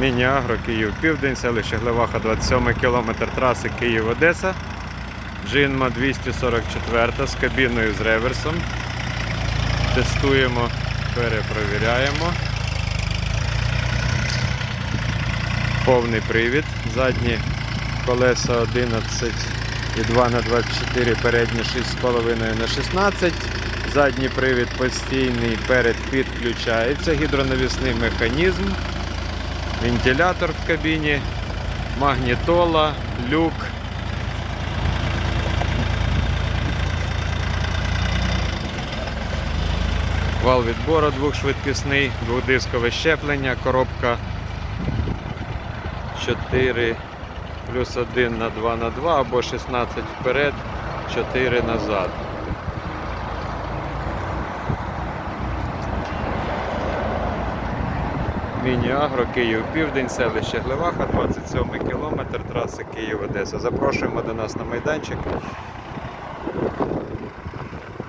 Міні-Агро, Київ Південь, селище Глеваха, 27 кілометр траси Київ-Одеса. Джинма 244 з кабіною з реверсом. Тестуємо, перепровіряємо. Повний привід. Задні колеса 11,2 на 24, передні 6,5 на 16. Задній привід постійний, перед підключається, гідронавісний механізм, вентилятор в кабіні, магнітола, люк. Вал відбору двохшвидкісний, двохдискове щеплення, коробка 4 плюс 1 на 2 на 2 або 16 вперед, 4 назад. Міні-Агро, Київ Південь, селище Глеваха, 27 кілометр траси Київ-Одеса. Запрошуємо до нас на майданчик.